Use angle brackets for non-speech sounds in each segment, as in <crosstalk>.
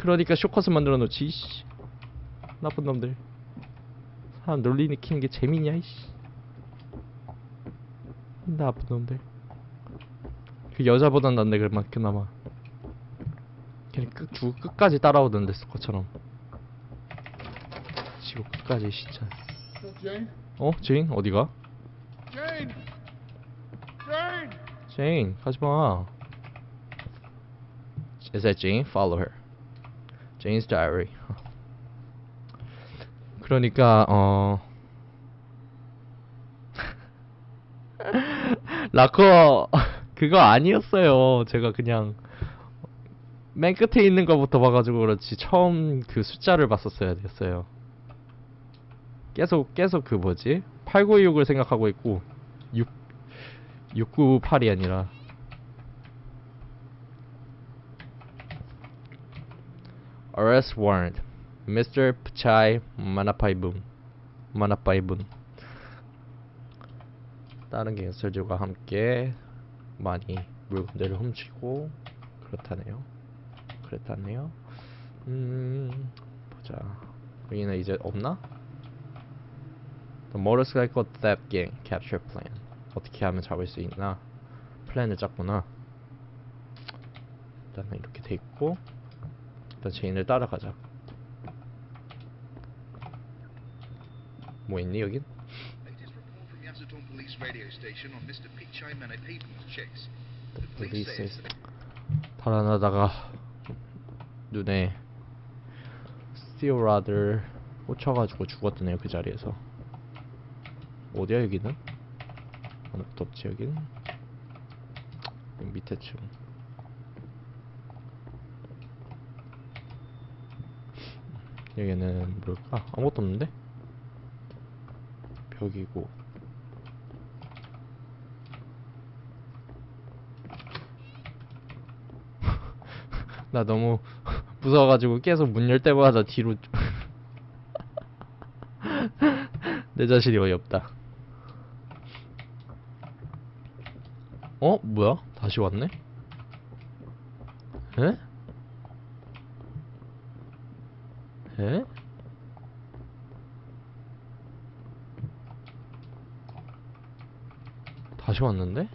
그러니까 쇼컷을 만들어 놓지 이씨 나쁜 놈들 사람 놀리는 키는 게 재미냐 이씨 나쁜 놈들 그 여자보단 낫네 그만 그나마 걔는 끝, 죽 끝까지 따라오던데 스코처럼 지구 끝까지 진짜? 어? 제인 어디가? Jane! Jane! 제인 가지마 Is that Jane? Follow her Jane's diary. <laughs> 그러니까 어. <laughs> 라커 그거 아니었어요. 제가 그냥 맨 끝에 있는 거부터 봐가지고 그렇지 처음 그 숫자를 봤었어야 됐어요. 계속 계속 그 뭐지? 896을 생각하고 있고 6 698이 아니라 Arrest warrant Mr. Pchai Manapaibun Manapaibun 다른 갱스터들과 함께 많이 물건들을 훔치고 그렇다네요 그랬다네요 음 보자 여기는 이제 없나? The motorcycle theft gang capture plan 어떻게 하면 잡을 수 있나 플랜을 짰구나 일단은 이렇게 돼 있고 일단 제인을 따라가자 뭐 있니 여긴? 달아나다가 눈에 스티어라들 꽂혀가지고 죽었더네요 그 자리에서 어디야 여기는? 아무것도 없지 여기는 여기 밑에 층 여기는 뭘까? 아무것도 없는데? 벽이고 <laughs> 나 너무 <laughs> 무서워가지고 계속 문 열 때마다 뒤로 <laughs> 내 자신이 어이없다 어? 뭐야? 다시 왔네? 에? 에? 다시 왔는데?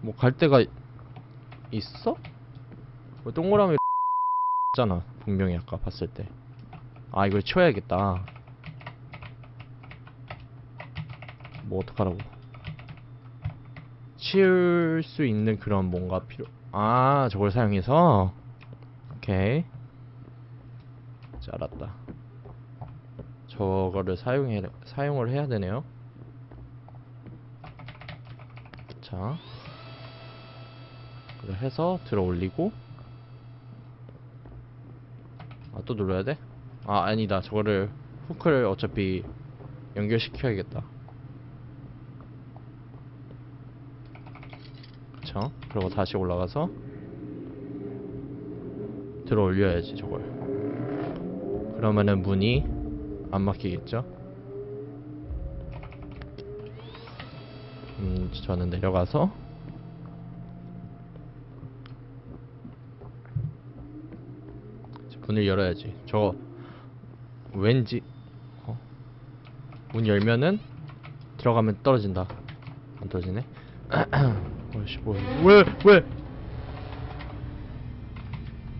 뭐 갈 데가 있어? 뭐 동그라미 잖아 분명히 아까 봤을 때 아 이걸 치워야겠다 뭐 어떡하라고 치울 수 있는 그런 뭔가 필요 아 저걸 사용해서? 오케이. 자 알았다. 저거를 사용해 사용을 해야 되네요. 자. 그걸 해서 들어 올리고. 아 또 눌러야 돼? 아 아니다. 저거를 후크를 어차피 연결시켜야겠다 그리고 다시 올라가서 들어 올려야지 저걸 그러면은 문이 안 막히겠죠? 음 저는 내려가서 문을 열어야지. 저 왠지 어? 문 열면은 들어가면 떨어진다. 안 떨어지네. <clears throat> 어이씨 뭐야? 왜 왜?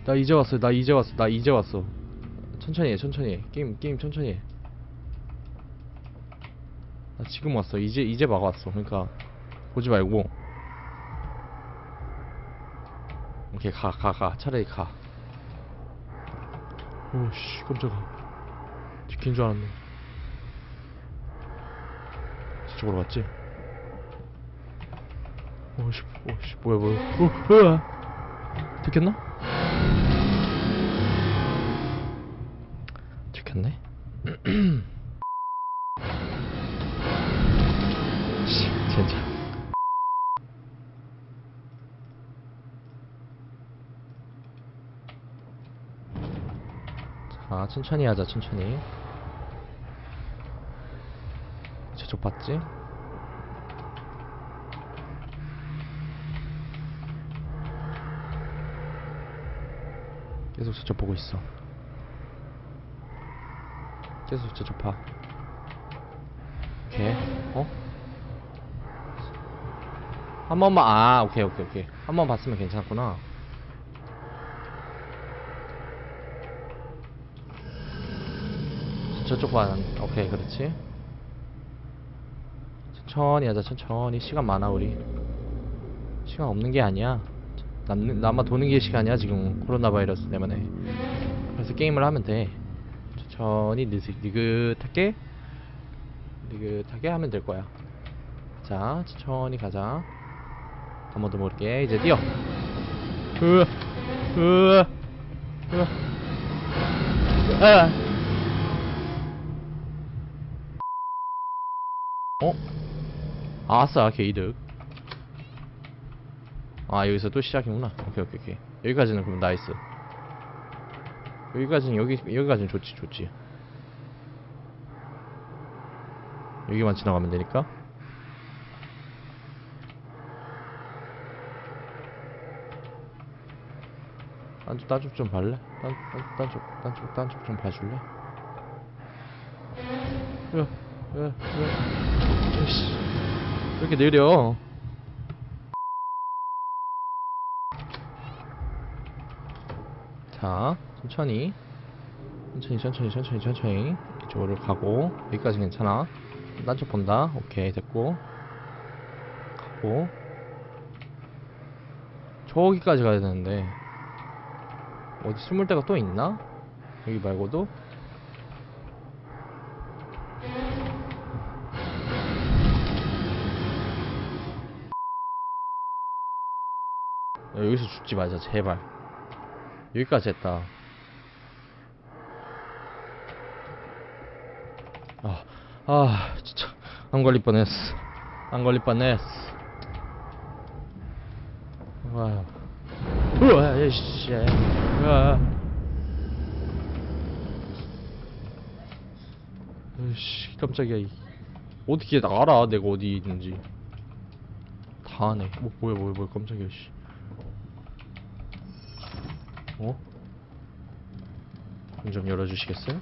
나 이제 왔어. 나 이제 왔어. 나 이제 왔어. 천천히 해. 천천히 해. 게임 게임 천천히 해. 나 지금 왔어. 이제 이제 막 왔어. 그러니까 보지 말고. 오케이 가 가 가. 차라리 가. 오씨 깜짝아 지킨 줄 알았네 저쪽으로 갔지? 오씨 오씨 뭐야 뭐야 어 뭐야 들켰나? 들켰네 <clears throat> 씨 진짜 자, 천천히 하자, 천천히. 저쪽 봤지? 계속 저쪽 보고 있어. 계속 저쪽 봐. 오케이. 어? 한 번만 아 오케이 오케이 오케이 한 번 봤으면 괜찮았구나. 저쪽 봐. 오케이 그렇지. 천천히 하자 천천히 시간 많아 우리. 시간 없는 게 아니야. 남, 남아 도는 게 시간이야 지금 코로나 바이러스 때문에. 그래서 게임을 하면 돼. 천천히 느긋, 느긋하게 느긋하게 하면 될 거야. 자 천천히 가자. 아무도 모르게 이제 뛰어. 으, 으, 으, 아. 어? 아싸 게이득 아 여기서 또 시작이구나 오케이 오케이 오케이 여기까지는 그럼 나이스 여기까지는 여기 여기까지는 좋지 좋지 여기만 지나가면 되니까 딴쪽 딴쪽 좀 봐줄래? 딴, 딴, 딴쪽 딴쪽 딴쪽 좀 봐줄래? 으, 으, 으. 이렇게 느려? 자, 천천히. 천천히, 천천히, 천천히, 천천히. 이쪽으로 가고. 여기까지 괜찮아. 딴 쪽 본다. 오케이, 됐고. 가고. 저기까지 가야 되는데. 어디 숨을 데가 또 있나? 여기 말고도? 야, 여기서 죽지 말자, 제발. 여기까지 했다. 아, 아, 진짜. 안 걸릴 뻔했어. 안 걸릴 뻔했어. 와. 우와, 씨. 우와. 으씨, 깜짝이야. 이. 어떻게 나 알아, 내가 어디 있는지. 다 아네. 뭐, 뭐야, 뭐야, 뭐야, 깜짝이야, 씨. 어? 문 좀 열어주시겠어요?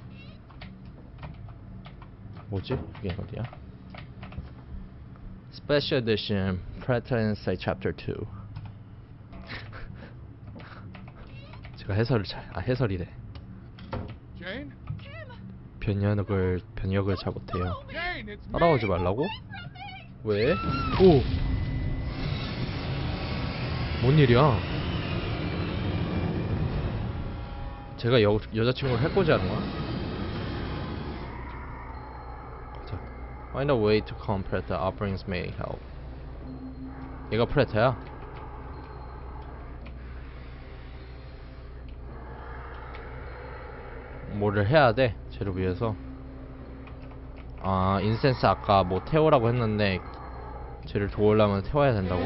뭐지? 이게 어디야? Special Edition Predator Inside Chapter 2 <laughs> 제가 해설을 잘, 아 해설이래? 변역을 변역을 잘 못해요. 따라오지 말라고? 왜? 오! 뭔 일이야? 제가 여, 여자친구를 해코지 하는 거야? 가자 Find a way to calm Preta offerings may help 얘가 프레타야? 뭐를 해야 돼? 쟤를 위해서 아 인센스 아까 뭐 태우라고 했는데 쟤를 도우려면 태워야 된다고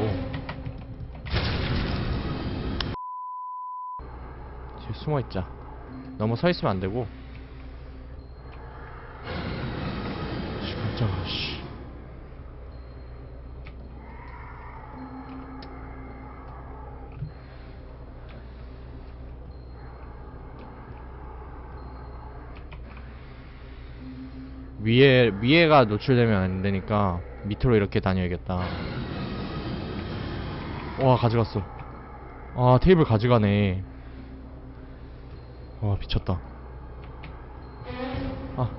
뒤에 숨어있자 너무 서있으면 안되고 씨 깜짝아 씨 위에 위에가 노출되면 안 되니까 밑으로 이렇게 다녀야겠다. 와 가져갔어. 아 테이블 가져가네. 와 미쳤다. 아.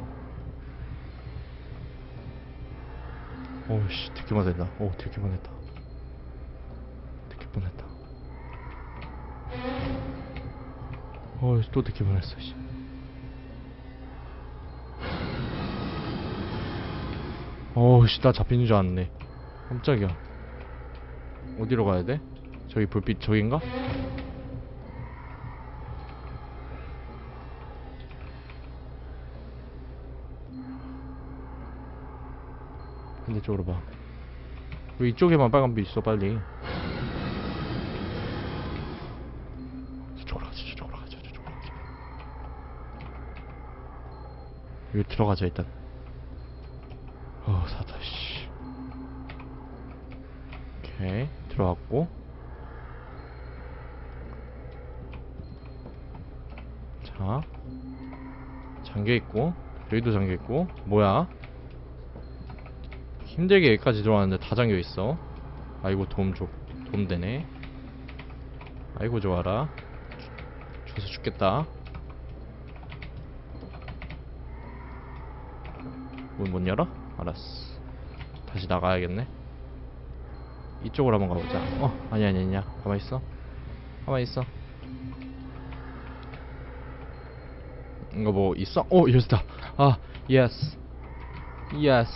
오씨 듣기 뻔했다. 오 듣기 뻔했다. 듣기 뻔했다. 어또 듣기 뻔했어. 씨. 어우씨 나 잡히는 줄 알았네 깜짝이야 어디로 가야 돼? 저기 불빛 저긴가? 반대쪽으로 봐. 왜 이쪽에만 빨간 빛 있어 빨리. 저쪽으로 가자 저쪽으로 가자 저쪽으로 가자. 여기 들어가자 일단. 어 사다 씨. 오케이 들어왔고 자 잠겨있고 여기도 잠겨있고 뭐야 힘들게 여기까지 들어왔는데 다 잠겨있어. 아이고 도움 줘. 도움 되네. 아이고 좋아라. 주- 줘서 죽겠다. 문 못 열어? 알았어. 다시 나가야겠네. 이쪽으로 한번 가보자. 어 아니 아니 아니야. 가만히 있어. 가만히 있어. 이거 뭐 있어? 어 열쇠다. 아 예스 예스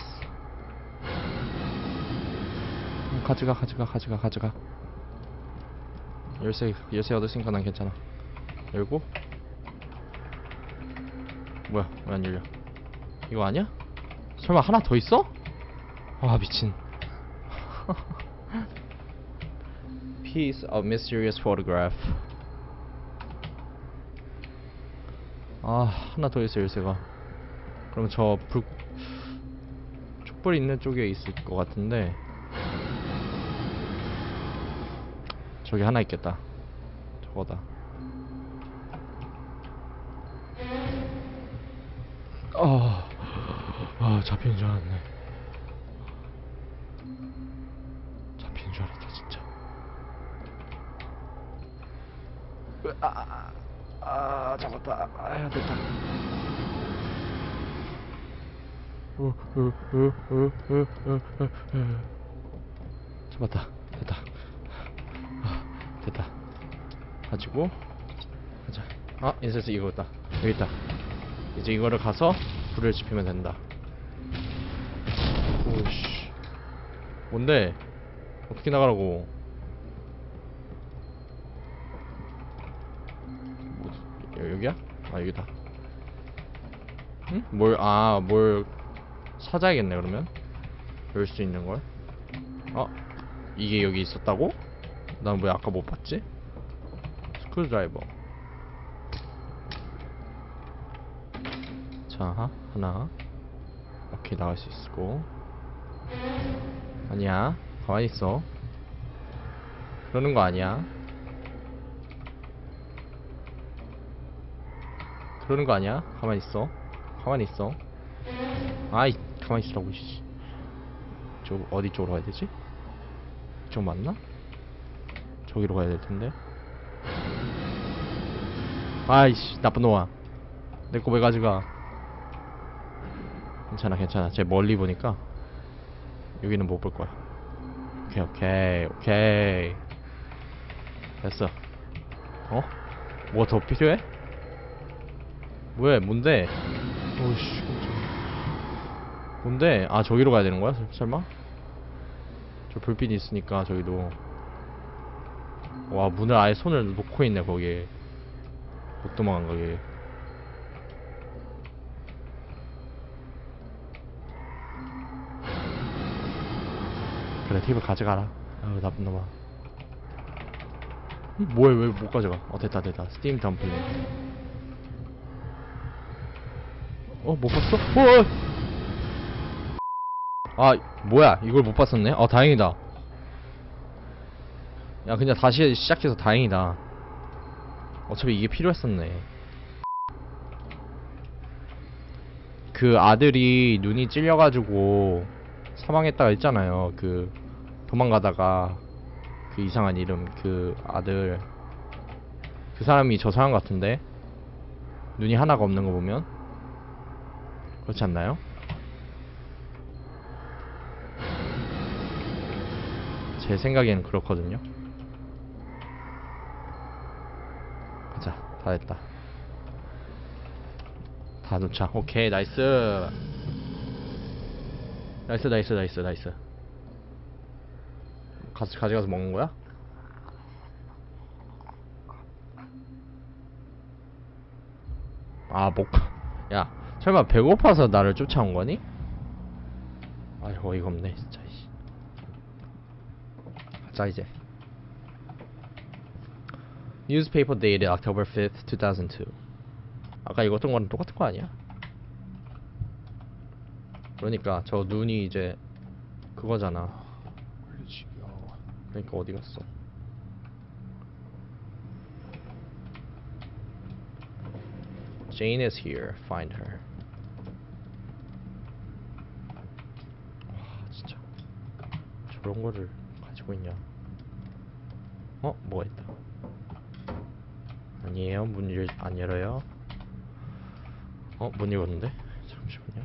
가져가 가져가 가져가 가져가. 열쇠 열쇠 얻었으니까 난 괜찮아. 열고. 뭐야 왜 안 열려? 이거 아니야? 설마 하나 더 있어? 와 미친. <laughs> Piece of mysterious photograph. 아 하나 더 있어 열쇠가. 그럼 저 불... 촛불 있는 쪽에 있을 것 같은데 저기 하나 있겠다. 저거다. 아, 아 잡힌 줄 알았네. 잡힌 줄 알았다 진짜. 아, 아, 아 잡았다. 아 됐다. 어, 어, 어. 잡았다. 됐다. 아, 됐다 가지고 가자 아 인쇄스 이거 있다 여기 있다 이제 이거를 가서 불을 지피면 된다 오씨 뭔데 어떻게 나가라고 여기야? 아 여기다 응? 뭘, 아, 뭘 찾아야겠네, 그러면. 열 수 있는 걸. 어? 이게 여기 있었다고? 난 왜 아까 못 봤지? 스크루드라이버. 자, 하나. 오케이, 나갈 수 있고. 아니야. 가만히 있어. 그러는 거 아니야. 그러는 거 아니야. 가만히 있어. 가만히 있어. 아이, 가만히 있으라고, 씨. 저, 어디 쪽으로 가야 되지? 이쪽 맞나? 저기로 가야 될 텐데. 아이씨, 나쁜 놈아. 내 거 왜 가져가? 괜찮아, 괜찮아. 쟤 멀리 보니까 여기는 못 볼 거야. 오케이, 오케이, 오케이. 됐어. 어? 뭐가 더 필요해? 왜? 뭔데? 오씨. 뭔데? 아 저기로 가야 되는 거야? 설- 설마? 저 불빛이 있으니까 저기도 와 문을 아예 손을 놓고 있네 거기에 못 도망간 거기 그래 팁을 가져가라 아유 나쁜 놈아 음, 뭐야 왜못 가져가 어 됐다 됐다 스팀 덤플링 어, 못 봤어? 어! 아, 뭐야? 이걸 못 봤었네? 어, 다행이다. 야, 그냥 다시 시작해서 다행이다. 어차피 이게 필요했었네. 그 아들이 눈이 찔려가지고 사망했다가 있잖아요. 그, 도망가다가 그 이상한 이름, 그 아들. 그 사람이 저 사람 같은데? 눈이 하나가 없는 거 보면? 그렇지 않나요? 제 생각에는 그렇거든요. 가자, 다 됐다. 다 도착. 오케이, 나이스. 나이스, 나이스, 나이스, 나이스. 가서 가져가서 먹는 거야? 아, 목. 야, 설마 배고파서 나를 쫓아온 거니? 아이 어이가 없네 진짜 씨. 가자 이제 Newspaper dated October 5th, 2002 아까 읽었던 거랑 똑같은 거 아니야? 그러니까 저 눈이 이제 그거잖아? 그러니까 어디 갔어 Jane is here. Find her. 와 진짜 저런 거를 가지고 있냐? 어 뭐가 있다. 아니에요 문 열, 안 열어요. 어 문 열었는데 잠시만요.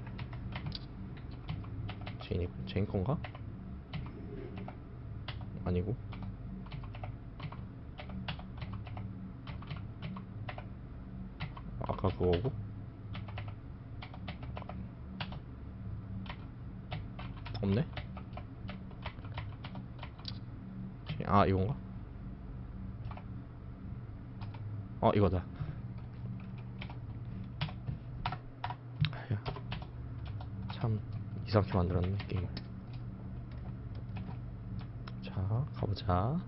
제인이 제인 건가? 아니고. 아까 그거고 없네 아 이건가 어 이거다 야, 참 이상하게 만들었네 게임을 자 가보자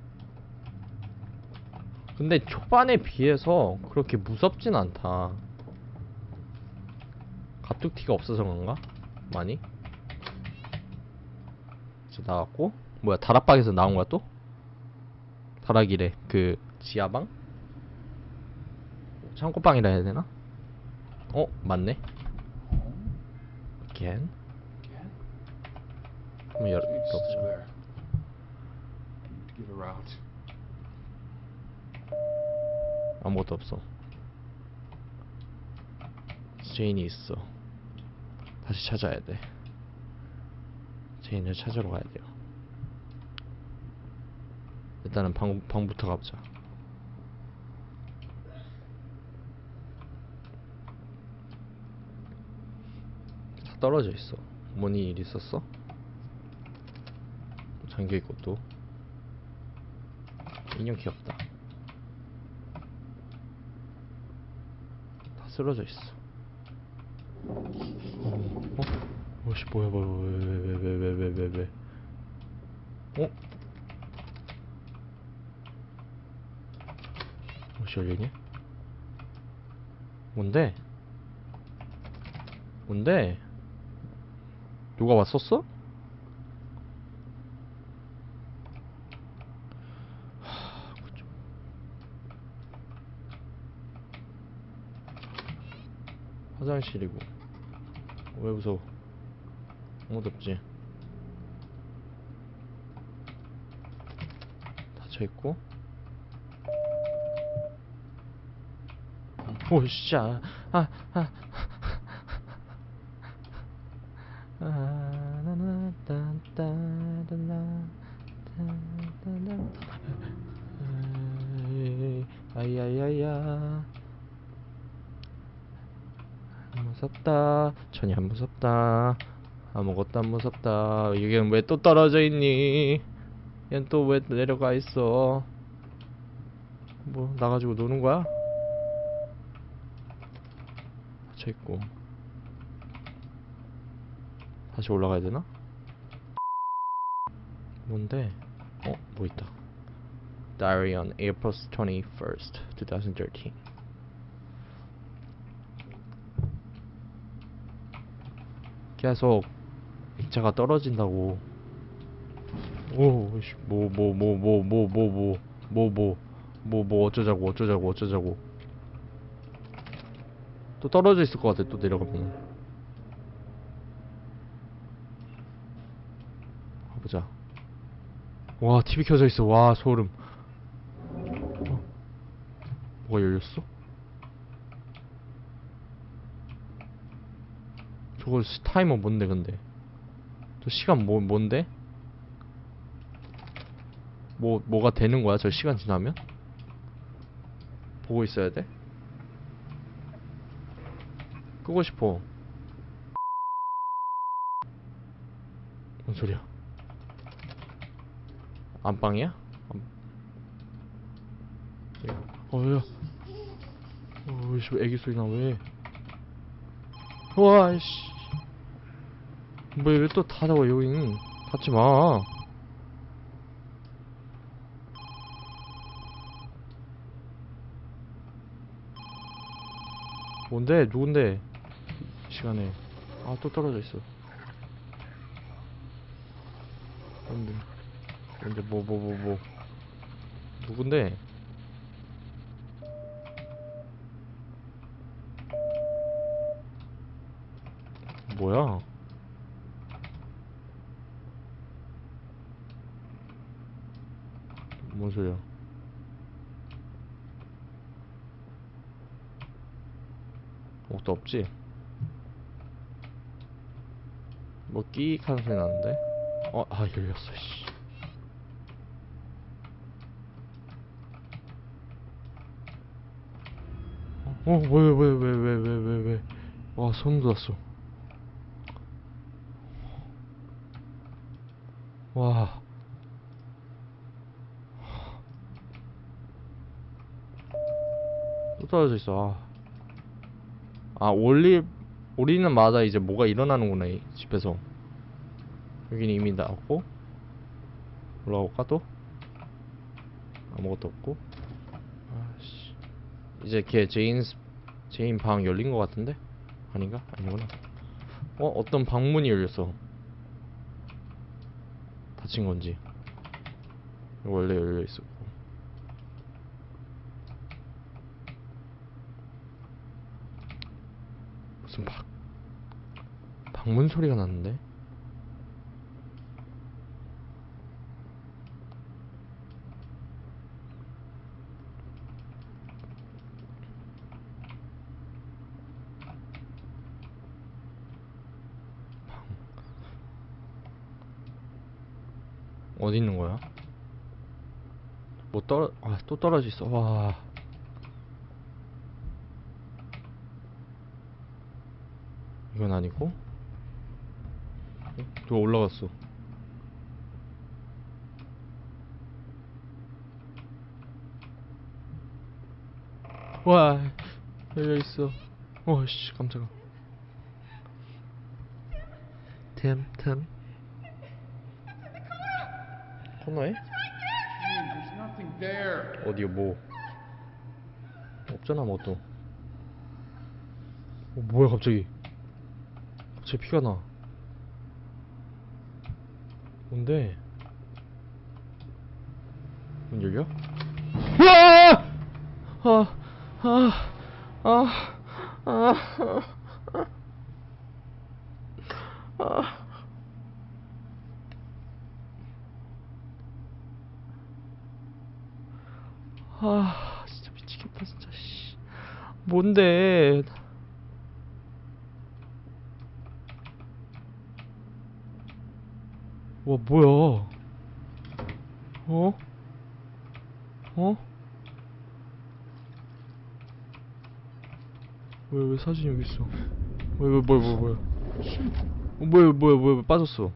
근데 초반에 비해서 그렇게 무섭진 않다. 갑툭튀가 없어서 그런가? 많이? 이제 나왔고 뭐야 다락방에서 나온 거야 또? 다락이래 그 지하방? 창고방이라 해야 되나? 어 맞네 again? 한번 열어보자. 아무것도 없어 제인이 있어 다시 찾아야 돼 제인을 찾으러 가야 돼요 일단은 방, 방부터 가보자 다 떨어져 있어 어머니 일 있었어? 잠겨있고 또 인형 귀엽다 다 쓰러져 있어. 어? 어? 어씨 뭐야 뭐야 왜왜왜왜왜왜 왜? 어? 어씨 열리니? 뭔데? 뭔데? 누가 왔었어? 화장실이고. 왜 무서워? 아무도 없지. 닫혀있고. 오씨 아, 아, 아. 아, 나나, 딴, 딴, 딴, 딴, 딴, 딴, 딴. 에이, 아이야야야 안 전혀 안 무섭다 아무것도 안 무섭다 여기는 왜또 떨어져 있니 얜 또 왜 내려가 있어 뭐 나가지고 노는 거야? 닫혀있고 다시 올라가야 되나? 뭔데? 어? 뭐 있다 Diary on April 21st, 2013 계속 액자가 떨어진다고. 오, 씨, 뭐, 뭐, 뭐, 뭐, 뭐, 뭐, 뭐, 뭐, 뭐, 뭐, 뭐, 어쩌자고, 어쩌자고, 어쩌자고. 또 떨어져 있을 것 같아, 또 내려가면. 가보자. 와, TV 켜져 있어. 와, 소름. 어? 뭐가 열렸어? 저거 시- 타이머 뭔데 근데 저 시간 뭐 뭔데? 뭐 뭐가 되는 거야 저 시간 지나면? 보고 있어야 돼? 끄고 싶어 뭔 소리야 안방이야? 어야 어이씨 애기 소리 나 왜? 와이씨 뭐왜또 닫아 여기는 닫지 마. 뭔데? 누군데? 이 시간에. 아 또 떨어져 있어. 뭔데? 뭔데? 뭐 뭐 뭐 뭐. 누군데? 뭐야? 뭔 소리야? 옷도 없지? 뭐 끼익 하는 소리 나는데? 어, 아 열렸어 씨. 어, 왜, 왜, 왜, 왜, 왜, 왜, 왜, 왜. 와, 소름 돋았어. 와. 또 떨어져 있어. 아, 아 올리, 올리는 마다 이제 뭐가 일어나는구나, 이 집에서. 여기는 이미 나왔고. 올라올까, 또? 아무것도 없고. 아씨. 이제 걔 제인 스- 제인 방 열린 것 같은데 아닌가 아니구나 어 어떤 방문이 열렸어 닫힌 건지 원래 열려 있었고 무슨 방 방문 소리가 났는데? 어디 있는 거야? 뭐 떨어 아 또 떨어져 있어. 와 이건 아니고? 어? 누가 올라갔어? 와 열려 있어. 어씨 깜짝아. 템템. 코너에? 어디요 뭐? 없잖아 뭐또. 어, 뭐야 갑자기 갑자기 피가 나. 뭔데? 문 열려? 으아! 아, 아, 아, 아, 아, 아. 아 진짜 미치겠다 진짜. 씨. 뭔데 와 뭐야 어? 어? 왜 왜 사진이 여기 있어 왜왜 뭐야 뭐야 뭐야 어, 뭐야 뭐야 뭐야 왜 빠졌어